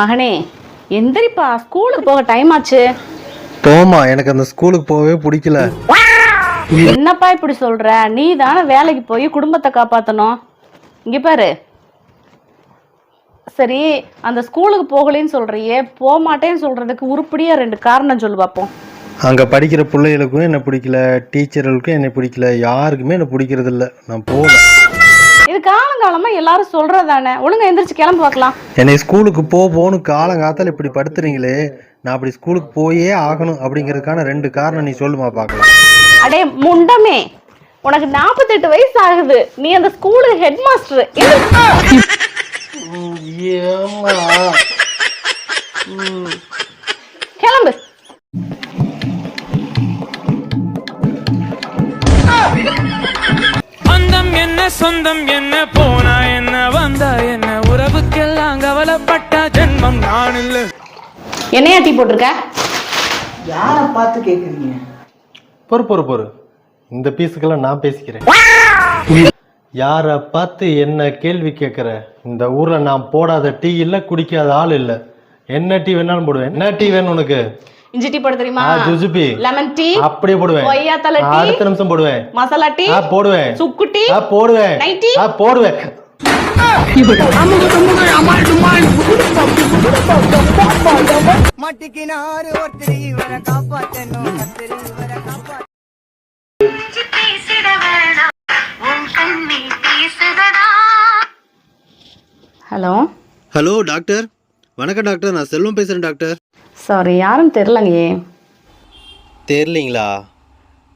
மகனே எந்திரிப்பா ஸ்கூலுக்கு போக டைம் ஆச்சு. போமா எனக்கு அந்த ஸ்கூலுக்கு போகவே பிடிக்கல. என்னப்பா இப்படி சொல்ற? நீ தானே வேலைக்கு போய் குடும்பத்தை காப்பாத்தணும். இங்க பாரு. சரி அந்த ஸ்கூலுக்கு போகலைன்னு சொல்றியே போக மாட்டேன்னு சொல்றதுக்கு உருப்படியா ரெண்டு காரணம் சொல்லு பார்ப்போம் அங்கே படிக்கிற பிள்ளைகளுக்கும் என்ன பிடிக்கல டீச்சர்களுக்கும் என்னை பிடிக்கல யாருக்குமே என்ன பிடிக்கிறது இல்லை நான் போகல. காலங்காலமா எல்லாரும் சொல்றதானே? ஒழுங்கா எந்திரிச்சு கிளம்பு பார்க்கலாம். என்னை ஸ்கூலுக்கு போ போன்னு காலங்காத்தால இப்படி படுத்துறீங்களே நான் அப்படி ஸ்கூலுக்கு போயே ஆகணும் அப்படிங்கிறதுக்கான ரெண்டு காரணம் நீ சொல்லுமா பார்க்கலாம். அடே முண்டமே உனக்கு நாற்பத்தெட்டு வயசு ஆகுது நீ அந்த ஸ்கூலுக்கு ஹெட் மாஸ்டர் கிளம்பு சொந்தம் என்ன போனா என்ன வந்தா என்ன? உறவுக்கெல்லாம் கவலைப்பட்ட ஜென்மம் நான் இல்லை. என்னையா டீ போட்டிருக்க? யாரை பார்த்து கேட்குறீங்க பொறு பொறு பொறு. இந்த பீஸுக்கெல்லாம் நான் பேசிக்கிறேன். யாரை பார்த்து என்ன கேள்வி கேட்குற இந்த ஊரில் நான் போடாத டீ இல்லை குடிக்காத ஆள் இல்லை. என்ன டீ வேணாலும் போடுவேன். என்ன டீ வேணும் உனக்கு? இஞ்சி டீ போட தெரியுமா? ஜுஜுபி லெமன் டீ அப்படியே போடுவேன். கொய்யாத்தலை டீ. அடுத்த நிமிஷம் போடுவேன். மசாலா டீ. ஆ போடுவேன். சுக்கு டீ. ஆ போடுவேன். Night tea. ஆ போடுவேன். மாட்டிக்கினாரு ஒருத்தர் இவரை காப்பாத்தணும். கத்திரி இவரை காப்பாத்த ஹலோ. Hello doctor. வணக்கம் டாக்டர். நான் செல்வம் பேசுகிறேன் டாக்டர். சாரி யாரும் தெரிலங்கயே தெரியலீங்களா?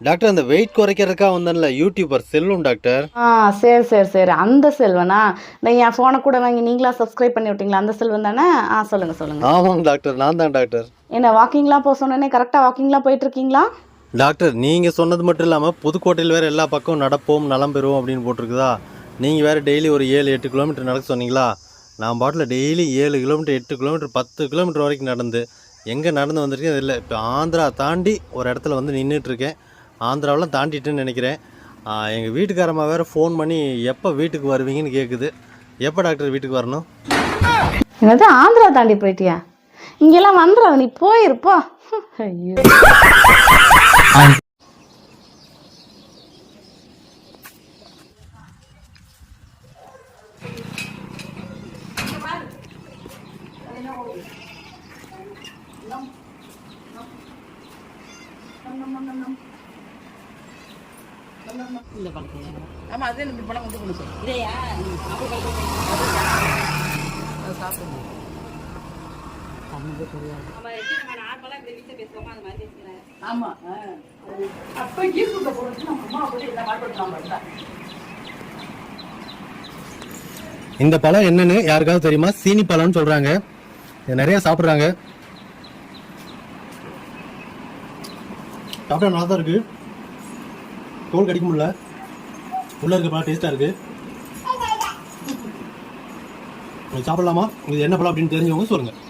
டாக்டர் அந்த வெயிட் குறைக்கிறதுக்காக வந்தேன்ல யூடியூபர் செல்வம் டாக்டர். ஆ சரி சரி சரி. அந்த செல்வனா? நான் என் ஃபோனை கூட வாங்கி நீங்களா சப்ஸ்கிரைப் பண்ணி விட்டீங்களா? அந்த செல்வன் தானே? ஆ சொல்லுங்க சொல்லுங்க. ஆமாங்க டாக்டர் நான் தான் டாக்டர். என்ன வாக்கிங்லாம் போக சொன்னேனே கரெக்டாக வாக்கிங்லாம் போயிட்டு இருக்கீங்களா டாக்டர் நீங்கள் சொன்னது மட்டும் இல்லாமல் புதுக்கோட்டையில் வேறு எல்லா பக்கம் நடப்போம் நலம் பெறுவோம் அப்படின்னு போட்டிருக்குதா? நீங்கள் வேறு டெய்லி ஒரு ஏழு எட்டு கிலோமீட்டர் நடக்க சொன்னீங்களா? நான் பாட்டில் டெய்லி ஏழு கிலோமீட்டர் எட்டு கிலோமீட்டர் பத்து கிலோமீட்டர் வரைக்கும் நடந்து எங்கே நடந்து வந்திருக்கேன் இல்லை இப்போ ஆந்திரா தாண்டி ஒரு இடத்துல வந்து நின்றுட்டுருக்கேன் ஆந்திராவெலாம் தாண்டிட்டுன்னு நினைக்கிறேன். எங்கள் வீட்டுக்காரம்மா வேறு ஃபோன் பண்ணி எப்போ வீட்டுக்கு வருவீங்கன்னு கேட்குது எப்போ டாக்டர் வீட்டுக்கு வரணும்? என்னது ஆந்திரா தாண்டி போயிட்டியா? இங்கெல்லாம் வந்துடாத நீ போயிருப்போ ஐயோ. இந்த பழம் என்னன்னு யாருக்காவது தெரியுமா? சீனி பழம்னு சொல்கிறாங்க இது நிறைய சாப்பிட்றாங்க. சாப்பிட்டா நல்லா தான் இருக்குது தோல் கடிக்க முடியல. உள்ளே இருக்க பழம் டேஸ்ட்டாக இருக்குது சாப்பிடலாமா? உங்களுக்கு என்ன பழம் அப்படின்னு தெரிஞ்சவங்க சொல்லுங்கள்